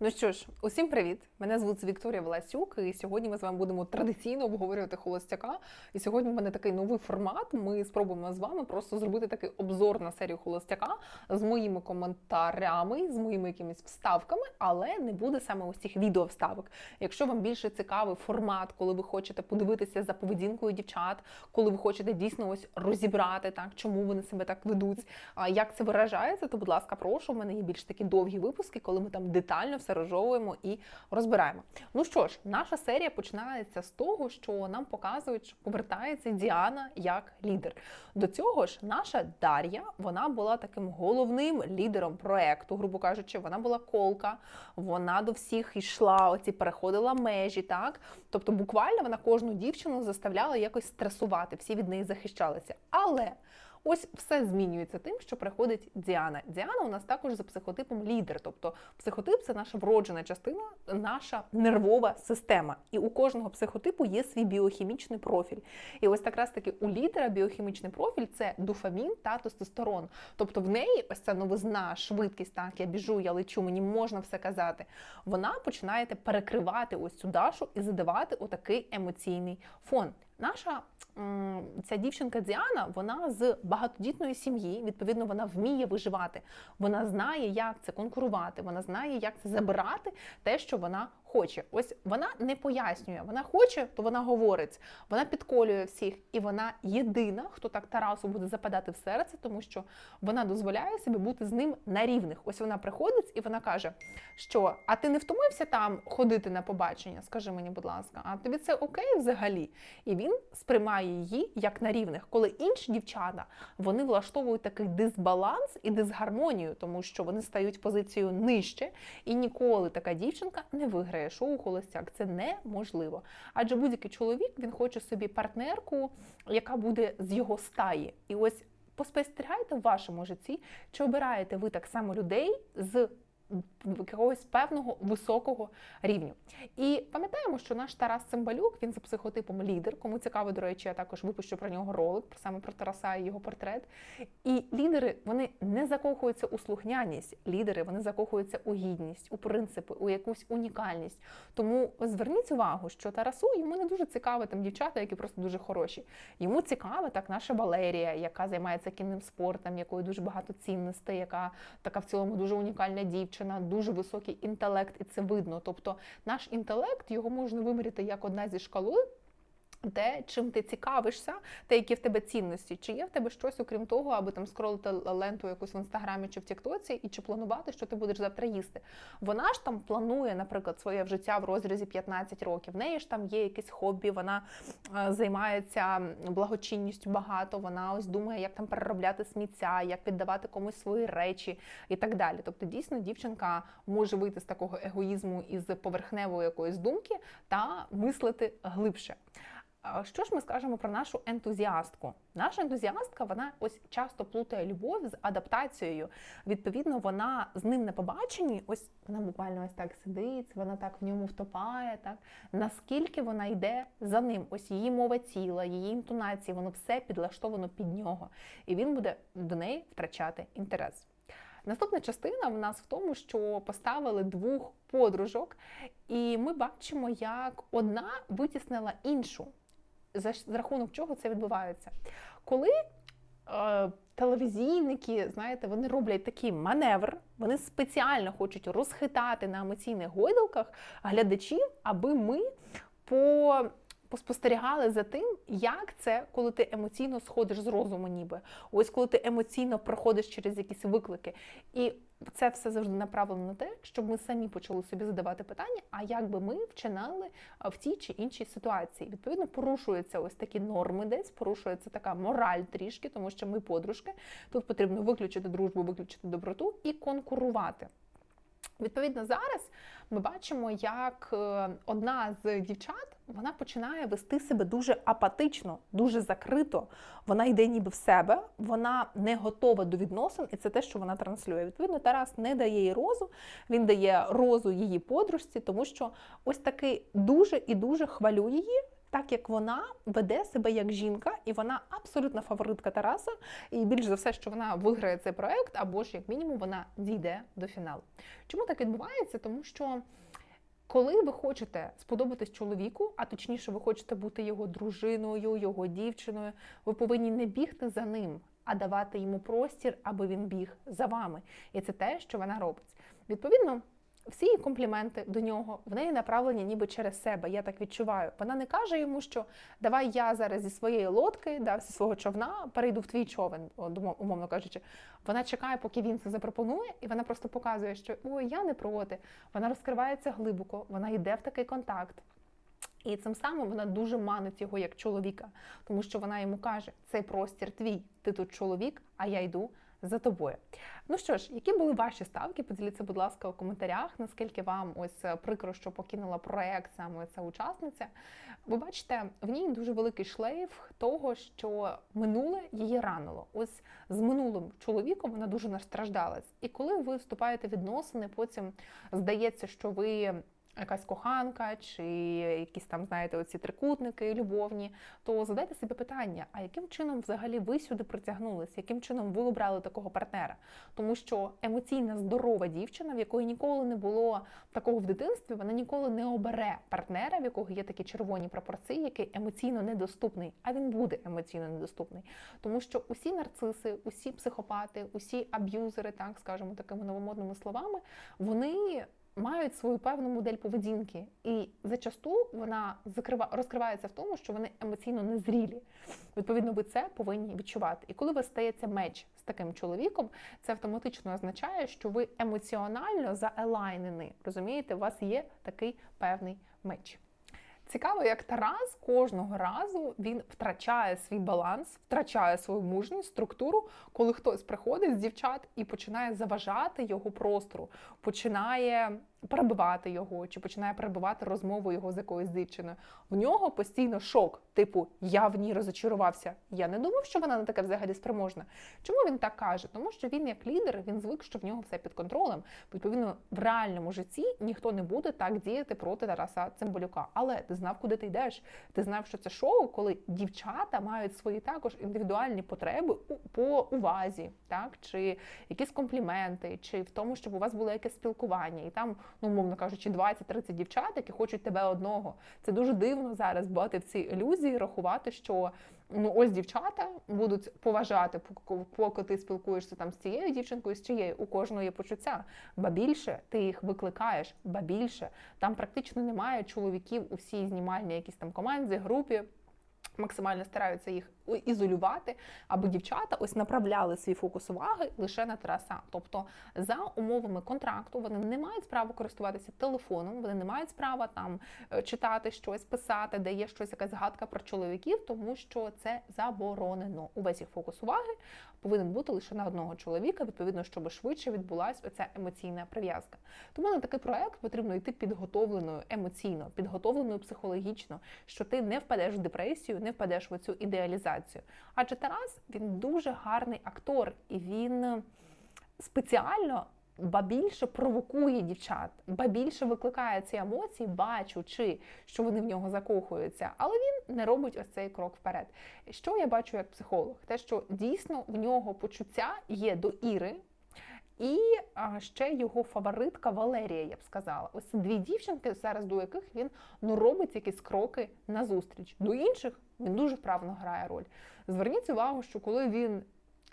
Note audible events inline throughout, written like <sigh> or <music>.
Ну що ж, усім привіт! Мене звуть Вікторія Власюк, і сьогодні ми з вами будемо традиційно обговорювати холостяка. І сьогодні в мене такий новий формат. Ми спробуємо з вами просто зробити такий обзор на серію холостяка з моїми коментарями, з моїми якимись вставками, але не буде саме ось цих відеовставок. Якщо вам більше цікавий формат, коли ви хочете подивитися за поведінкою дівчат, коли ви хочете дійсно ось розібрати так, чому вони себе так ведуть, як це виражається, то будь ласка, прошу. У мене є більш такі довгі випуски, коли ми там детально все розжовуємо і розбираємо. Ну що ж, наша серія починається з того, що нам показують, що повертається Діана як лідер. До цього ж наша Дар'я вона була таким головним лідером проекту, грубо кажучи, вона була колка, вона до всіх йшла, оці переходила межі, так тобто, буквально вона кожну дівчину заставляла якось стресувати, всі від неї захищалися. Але Ось все змінюється тим, що приходить Діана. Діана у нас також за психотипом лідер. Тобто психотип це наша вроджена частина, наша нервова система. І у кожного психотипу є свій біохімічний профіль. І ось якраз таки у лідера біохімічний профіль це дофамін та тестостерон. Тобто в неї ось ця новизна, швидкість, так я біжу, я лечу, мені можна все казати. Вона починає перекривати ось цю Дашу і задавати отакий емоційний фон. Наша ця дівчинка Діана, вона з багатодітної сім'ї, відповідно, вона вміє виживати. Вона знає, як це конкурувати, вона знає, як це забирати те, що вона хоче. Ось вона не пояснює. Вона хоче, то вона говорить, вона підколює всіх, і вона єдина, хто так Тарасу буде западати в серце, тому що вона дозволяє собі бути з ним на рівних. Ось вона приходить і вона каже, що а ти не втомився там ходити на побачення? Скажи мені, будь ласка, а тобі це окей взагалі? І він сприймає її як на рівних, коли інші дівчата вони влаштовують такий дисбаланс і дисгармонію, тому що вони стають позицію нижче, і ніколи така дівчинка не виграє шоу Холостяк. Це неможливо. Адже будь-який чоловік він хоче собі партнерку, яка буде з його стаї. І ось поспостерігайте в вашому житті, чи обираєте ви так само людей з якогось певного високого рівню. І пам'ятаємо, що наш Тарас Цимбалюк, він за психотипом лідер. Кому цікаво, до речі, я також випущу про нього ролик, саме про Тараса і його портрет. І лідери вони не закохуються у слухняність. Лідери вони закохуються у гідність, у принципи, у якусь унікальність. Тому зверніть увагу, що Тарасу йому не дуже цікаві там дівчата, які просто дуже хороші. Йому цікава так наша Валерія, яка займається кінним спортом, якої дуже багато цінностей, яка така в цілому дуже унікальна дівчина, дуже високий інтелект, і це видно. Тобто наш інтелект його можна виміряти як одна зі шкали. Те, чим ти цікавишся, те, які в тебе цінності, чи є в тебе щось, окрім того, аби там скролити ленту якусь в інстаграмі чи в Тіктоці, і чи планувати, що ти будеш завтра їсти. Вона ж там планує, наприклад, своє життя в розрізі 15 років. В неї ж там є якесь хобі, вона е, займається благочинністю багато. Вона ось думає, як там переробляти сміття, як віддавати комусь свої речі і так далі. Тобто, дійсно, дівчинка може вийти з такого егоїзму із поверхневої якоїсь думки та мислити глибше. Що ж ми скажемо про нашу ентузіастку? Наша ентузіастка, вона ось часто плутає любов з адаптацією. Відповідно, вона з ним на побаченні, ось вона буквально ось так сидить, вона так в ньому втопає. Так наскільки вона йде за ним? Ось її мова тіла, її інтонації, воно все підлаштовано під нього, і він буде до неї втрачати інтерес. Наступна частина в нас в тому, що поставили двох подружок, і ми бачимо, як одна витіснила іншу за, за рахунок чого це відбувається. Коли е, телевізійники, знаєте, вони роблять такий маневр, вони спеціально хочуть розхитати на емоційних гойдалках глядачів, аби ми по Поспостерігали за тим, як це, коли ти емоційно сходиш з розуму, ніби ось коли ти емоційно проходиш через якісь виклики. І це все завжди направлено на те, щоб ми самі почали собі задавати питання, а як би ми вчинали в тій чи іншій ситуації. Відповідно, порушуються ось такі норми, десь порушується така мораль трішки, тому що ми подружки. Тут потрібно виключити дружбу, виключити доброту і конкурувати. Відповідно, зараз ми бачимо, як е, одна з дівчат вона починає вести себе дуже апатично, дуже закрито. Вона йде ніби в себе, вона не готова до відносин, і це те, що вона транслює. Відповідно, Тарас не дає їй розу, він дає розу її подружці, тому що ось таки дуже і дуже хвалю її. так як вона веде себе як жінка, і вона абсолютна фаворитка Тараса. І більш за все, що вона виграє цей проект, або ж як мінімум вона дійде до фіналу. Чому так відбувається? Тому що. Коли ви хочете сподобатись чоловіку, а точніше, ви хочете бути його дружиною, його дівчиною, ви повинні не бігти за ним, а давати йому простір, аби він біг за вами. І це те, що вона робить. Відповідно, всі її компліменти до нього в неї направлені ніби через себе. Я так відчуваю. Вона не каже йому, що давай я зараз зі своєї лодки, да, зі свого човна перейду в твій човен, умовно кажучи. Вона чекає, поки він це запропонує, і вона просто показує, що ой, я не проти. Вона розкривається глибоко, вона йде в такий контакт. І цим самим вона дуже манить його як чоловіка, тому що вона йому каже: цей простір твій, ти тут чоловік, а я йду за тобою. Ну що ж, які були ваші ставки? Поділіться, будь ласка, у коментарях. Наскільки вам ось е, прикро, що покинула проект саме ця учасниця? Ви бачите, в ній дуже великий шлейф того, що минуле її ранило. Ось з минулим чоловіком вона дуже настраждалась. І коли ви вступаєте в відносини, потім здається, що ви. Якась коханка, чи якісь там, знаєте, оці трикутники любовні, то задайте собі питання: а яким чином взагалі ви сюди притягнулись? Яким чином ви обрали такого партнера? Тому що емоційна здорова дівчина, в якої ніколи не було такого в дитинстві, вона ніколи не обере партнера, в якого є такі червоні пропорції, який емоційно недоступний, а він буде емоційно недоступний. Тому що усі нарциси, усі психопати, усі аб'юзери, так скажемо такими новомодними словами, вони. Мають свою певну модель поведінки, і зачасту вона закрива розкривається в тому, що вони емоційно незрілі. Відповідно, ви це повинні відчувати. І коли вас стається меч з таким чоловіком, це автоматично означає, що ви емоціонально заелайнені. Розумієте, у вас є такий певний меч. Цікаво, як Тарас кожного разу він втрачає свій баланс, втрачає свою мужність, структуру, коли хтось приходить з дівчат і починає заважати його простору, починає перебивати його, чи починає перебивати розмову його з якоюсь дівчиною. В нього постійно шок, типу Я в ній розочарувався. Я не думав, що вона на таке взагалі спроможна. Чому він так каже? Тому що він як лідер, він звик, що в нього все під контролем. Відповідно, в реальному житті ніхто не буде так діяти проти Тараса Цимбалюка. Але ти знав, куди ти йдеш. Ти знав, що це шоу, коли дівчата мають свої також індивідуальні потреби по увазі, так чи якісь компліменти, чи в тому, щоб у вас було якесь спілкування, і там, ну умовно кажучи, 20-30 дівчат, які хочуть тебе одного. Це дуже дивно зараз бути в цій ілюзії, рахувати, що ну ось дівчата будуть поважати, поки- ти спілкуєшся там з цією дівчинкою, з цією. У кожного є почуття. Ба більше ти їх викликаєш, ба більше там практично немає чоловіків у всій знімальній якійсь там команді, групі. Максимально стараються їх ізолювати, аби дівчата ось направляли свій фокус уваги лише на Тараса. Тобто, за умовами контракту вони не мають права користуватися телефоном, вони не мають права там е, читати щось, писати, де є щось, якась згадка про чоловіків, тому що це заборонено. Увесь їх фокус уваги повинен бути лише на одного чоловіка, відповідно, щоб швидше відбулася оця емоційна прив'язка. Тому на такий проект потрібно йти підготовленою емоційно, підготовленою психологічно, що ти не впадеш в депресію, не впадеш в цю ідеалізацію. Адже Тарас він дуже гарний актор, і він спеціально. Ба більше провокує дівчат, ба більше викликає ці емоції, бачучи, що вони в нього закохуються, але він не робить ось цей крок вперед. Що я бачу як психолог? Те, що дійсно в нього почуття є до Іри, і ще його фаворитка Валерія, я б сказала. Ось дві дівчинки, зараз до яких він ну робить якісь кроки назустріч. До інших він дуже вправно грає роль. Зверніть увагу, що коли він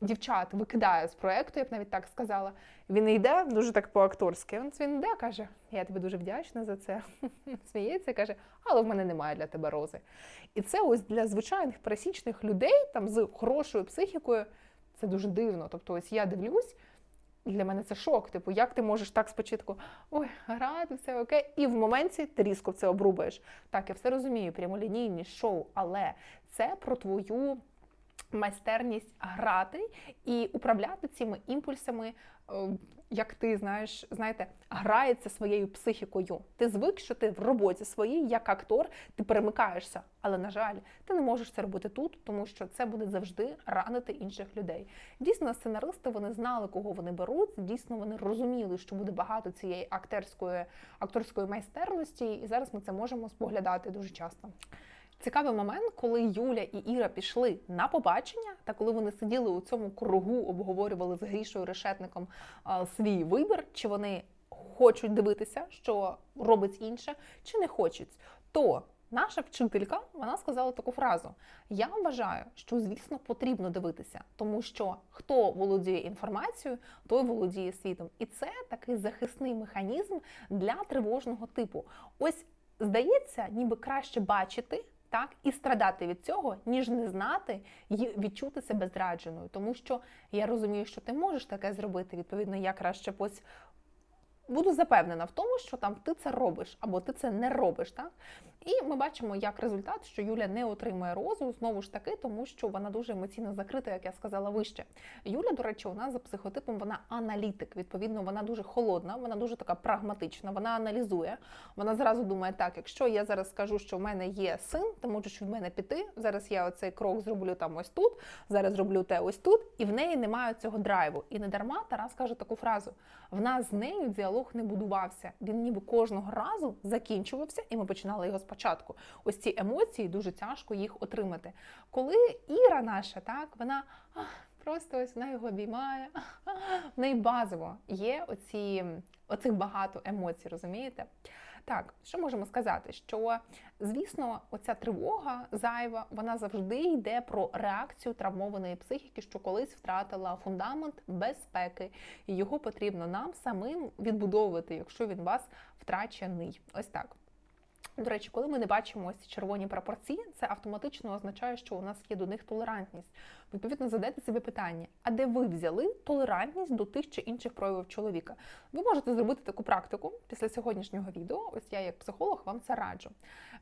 дівчат викидає з проекту, я б навіть так сказала, він йде дуже так по-акторськи. Він він йде, каже: Я тобі дуже вдячна за це. <laughs> Сміється, каже, але в мене немає для тебе рози. І це ось для звичайних пересічних людей, там з хорошою психікою, це дуже дивно. Тобто, ось я дивлюсь. Для мене це шок. Типу, як ти можеш так спочатку ой, грати, все окей, і в моменті ти різко це обрубаєш. Так, я все розумію, прямолінійні шоу, але це про твою майстерність грати і управляти цими імпульсами. е, Як ти знаєш, знаєте, грається своєю психікою. Ти звик, що ти в роботі своїй, як актор, ти перемикаєшся. Але, на жаль, ти не можеш це робити тут, тому що це буде завжди ранити інших людей. Дійсно, сценаристи вони знали, кого вони беруть. Дійсно, вони розуміли, що буде багато цієї акторської, акторської майстерності, і зараз ми це можемо споглядати дуже часто. Цікавий момент, коли Юля і Іра пішли на побачення, та коли вони сиділи у цьому кругу, обговорювали з Грішою Решетником а, свій вибір, чи вони хочуть дивитися, що робить інше, чи не хочуть, то наша вчителька вона сказала таку фразу: Я вважаю, що звісно потрібно дивитися, тому що хто володіє інформацією, той володіє світом, і це такий захисний механізм для тривожного типу. Ось здається, ніби краще бачити. Так, і страдати від цього, ніж не знати і відчути себе зрадженою. Тому що я розумію, що ти можеш таке зробити. Відповідно, я краще ось буду запевнена в тому, що там ти це робиш або ти це не робиш. Так? І ми бачимо як результат, що Юля не отримує розу знову ж таки, тому що вона дуже емоційно закрита, як я сказала вище. Юля, до речі, нас за психотипом вона аналітик. Відповідно, вона дуже холодна, вона дуже така прагматична. Вона аналізує. Вона зразу думає, так, якщо я зараз скажу, що в мене є син, ти можеш від мене піти. Зараз я оцей крок зроблю там ось тут, зараз зроблю те ось тут, і в неї немає цього драйву. І не дарма Тарас каже таку фразу: в нас з нею діалог не будувався. Він ніби кожного разу закінчувався, і ми починали його спочатку спочатку. Ось ці емоції дуже тяжко їх отримати. Коли Іра наша, так вона просто ось вона його обіймає, в неї базово є оці, оцих багато емоцій, розумієте? Так, що можемо сказати? Що, звісно, оця тривога зайва, вона завжди йде про реакцію травмованої психіки, що колись втратила фундамент безпеки, і його потрібно нам самим відбудовувати, якщо він вас втрачений. Ось так. До речі, коли ми не бачимо ось ці червоні пропорції, це автоматично означає, що у нас є до них толерантність. Відповідно, задайте собі питання: а де ви взяли толерантність до тих чи інших проявів чоловіка? Ви можете зробити таку практику після сьогоднішнього відео. Ось я, як психолог, вам це раджу.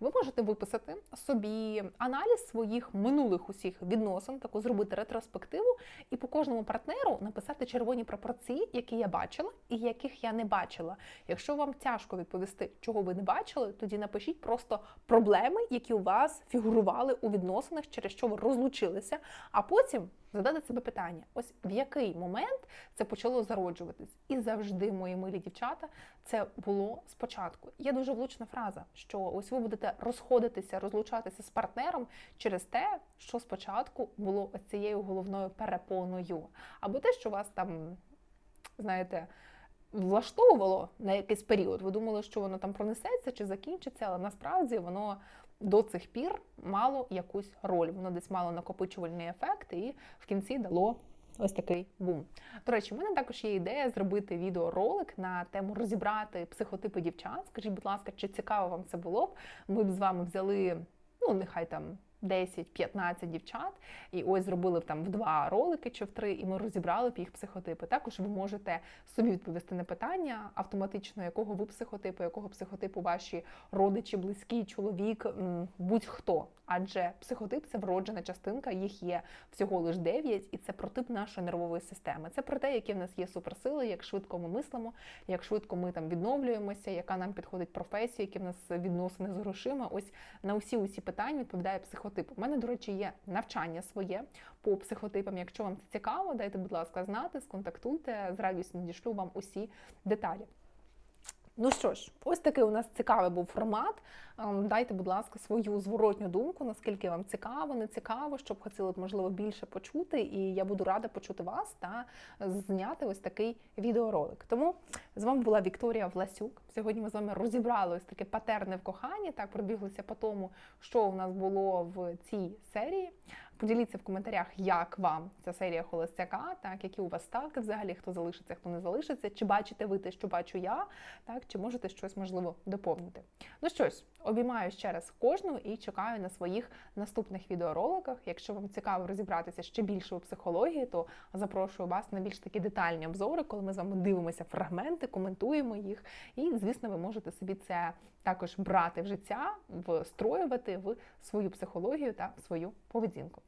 Ви можете виписати собі аналіз своїх минулих усіх відносин, таку зробити ретроспективу, і по кожному партнеру написати червоні прапорці, які я бачила, і яких я не бачила. Якщо вам тяжко відповісти, чого ви не бачили, тоді напишіть просто проблеми, які у вас фігурували у відносинах, через що ви розлучилися. а потім задати себе питання: ось в який момент це почало зароджуватись. І завжди, мої милі дівчата, це було спочатку. Є дуже влучна фраза, що ось ви будете розходитися, розлучатися з партнером через те, що спочатку було цією головною перепоною, або те, що вас там, знаєте. Влаштовувало на якийсь період, ви думали, що воно там пронесеться чи закінчиться, але насправді воно до цих пір мало якусь роль. Воно десь мало накопичувальний ефект, і в кінці дало. Ось такий бум. До речі, в мене також є ідея зробити відеоролик на тему розібрати психотипи дівчат. Скажіть, будь ласка, чи цікаво вам це було б? Ми б з вами взяли, ну нехай там 10-15 дівчат, і ось зробили там в два ролики чи в три, і ми розібрали їх психотипи. Також ви можете собі відповісти на питання автоматично, якого ви психотипу, якого психотипу ваші родичі, близькі, чоловік, будь-хто. Адже психотип це вроджена частинка, їх є всього лише 9, і це про тип нашої нервової системи. Це про те, які в нас є суперсили, як швидко ми мислимо, як швидко ми там відновлюємося, яка нам підходить професія, які в нас відносини з грошима. Ось на усі усі питання відповідає психотип. У мене, до речі, є навчання своє по психотипам. Якщо вам це цікаво, дайте, будь ласка, знати, сконтактуйте, з радістю надішлю вам усі деталі. Ну що ж, ось такий у нас цікавий був формат. Ем, дайте, будь ласка, свою зворотню думку, наскільки вам цікаво, не цікаво, щоб хотіли б, можливо, більше почути. І я буду рада почути вас та зняти ось такий відеоролик. Тому з вами була Вікторія Власюк. Сьогодні ми з вами розібрали ось таке патерне в коханні. Так пробіглися по тому, що у нас було в цій серії. Поділіться в коментарях, як вам ця серія холостяка, так які у вас ставки взагалі, хто залишиться, хто не залишиться, чи бачите ви те, що бачу я, так чи можете щось можливо доповнити. Ну що ж, обіймаю ще раз кожну і чекаю на своїх наступних відеороликах. Якщо вам цікаво розібратися ще більше у психології, то запрошую вас на більш такі детальні обзори, коли ми з вами дивимося фрагменти, коментуємо їх. І, звісно, ви можете собі це також брати в життя, встроювати в свою психологію та в свою поведінку.